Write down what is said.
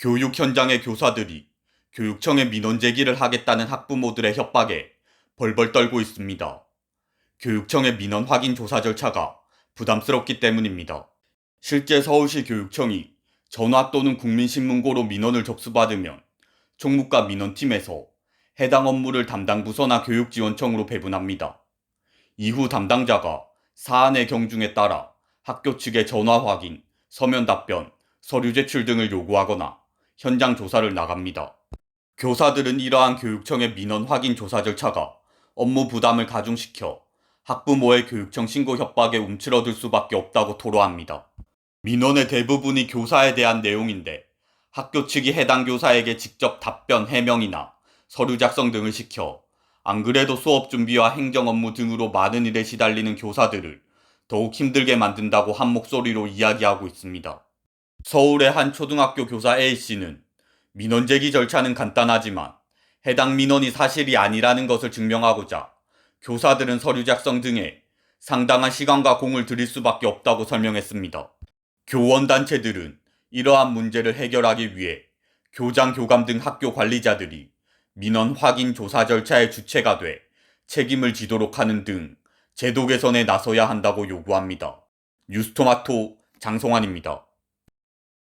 교육 현장의 교사들이 교육청에 민원 제기를 하겠다는 학부모들의 협박에 벌벌 떨고 있습니다. 교육청의 민원 확인 조사 절차가 부담스럽기 때문입니다. 실제 서울시 교육청이 전화 또는 국민신문고로 민원을 접수받으면 총무과 민원팀에서 해당 업무를 담당 부서나 교육지원청으로 배분합니다. 이후 담당자가 사안의 경중에 따라 학교 측에 전화 확인, 서면 답변, 서류 제출 등을 요구하거나 현장 조사를 나갑니다. 교사들은 이러한 교육청의 민원 확인 조사 절차가 업무 부담을 가중시켜 학부모의 교육청 신고 협박에 움츠러들 수밖에 없다고 토로합니다. 민원의 대부분이 교사에 대한 내용인데 학교 측이 해당 교사에게 직접 답변 해명이나 서류 작성 등을 시켜 안 그래도 수업 준비와 행정 업무 등으로 많은 일에 시달리는 교사들을 더욱 힘들게 만든다고 한 목소리로 이야기하고 있습니다. 서울의 한 초등학교 교사 A씨는 민원 제기 절차는 간단하지만 해당 민원이 사실이 아니라는 것을 증명하고자 교사들은 서류 작성 등에 상당한 시간과 공을 들일 수밖에 없다고 설명했습니다. 교원단체들은 이러한 문제를 해결하기 위해 교장, 교감 등 학교 관리자들이 민원 확인 조사 절차의 주체가 돼 책임을 지도록 하는 등 제도 개선에 나서야 한다고 요구합니다. 뉴스토마토 장성환입니다.